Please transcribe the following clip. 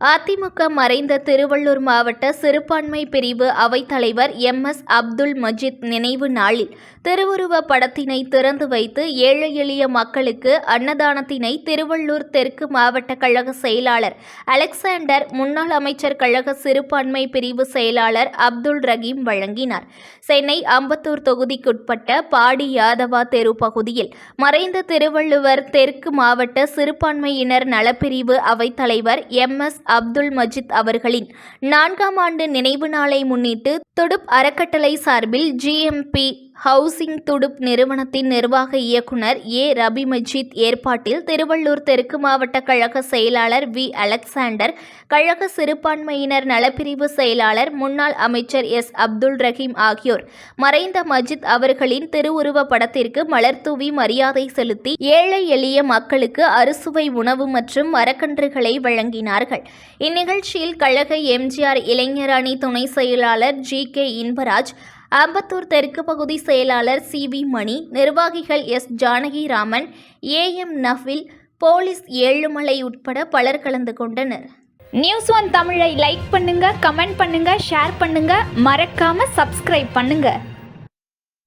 அதிமுக மறைந்த திருவள்ளூர் மாவட்ட சிறுபான்மை பிரிவு அவைத்தலைவர் எம் எஸ் அப்துல் மஜீத் நினைவு நாளில் திருவுருவ படத்தினை திறந்து வைத்து ஏழை எளிய மக்களுக்கு அன்னதானத்தினை திருவள்ளூர் தெற்கு மாவட்ட கழக செயலாளர் அலெக்சாண்டர் முன்னாள் அமைச்சர் கழக சிறுபான்மை பிரிவு செயலாளர் அப்துல் ரஹீம் வழங்கினார். சென்னை அம்பத்தூர் தொகுதிக்குட்பட்ட பாடி யாதவா தெரு பகுதியில் மறைந்த திருவள்ளுவர் தெற்கு மாவட்ட சிறுபான்மையினர் நலப்பிரிவு அவைத்தலைவர் எம் எஸ் அப்துல் மஜித் அவர்களின் நான்காம் ஆண்டு நினைவு நாளை முன்னிட்டு துடுப் அறக்கட்டளை சார்பில் ஜிஎம்பி ஹவுசிங் துடுப் நிறுவனத்தின் நிர்வாக இயக்குனர் ஏ. ரபி மஜீத் ஏற்பாட்டில் திருவள்ளூர் தெற்கு மாவட்ட கழக செயலாளர் வி. அலெக்சாண்டர் கழக சிறுபான்மையினர் நலப்பிரிவு செயலாளர் முன்னாள் அமைச்சர் எஸ். அப்துல் ரஹீம் ஆகியோர். மறைந்த மஜித் அவர்களின் திருவுருவ படத்திற்கு மலர்தூவி மரியாதை செலுத்தி ஏழை எளிய மக்களுக்கு அறுசுவை உணவு மற்றும் மரக்கன்றுகளை வழங்கினார்கள். இந்நிகழ்ச்சியில் கழக எம்ஜிஆர் இளைஞர் அணி துணை செயலாளர் ஜி. கே. இன்பராஜ் அம்பத்தூர் தெற்கு பகுதி செயலாளர் சி வி மணி நிர்வாகிகள் S Janakiraman A M Nafil police Ezhumalai உட்பட பலர் கலந்து கொண்டனர். நியூஸ் ஒன் தமிழை லைக் பண்ணுங்க கமெண்ட் பண்ணுங்க ஷேர் பண்ணுங்க. மறக்காம சப்ஸ்கிரைப் பண்ணுங்க.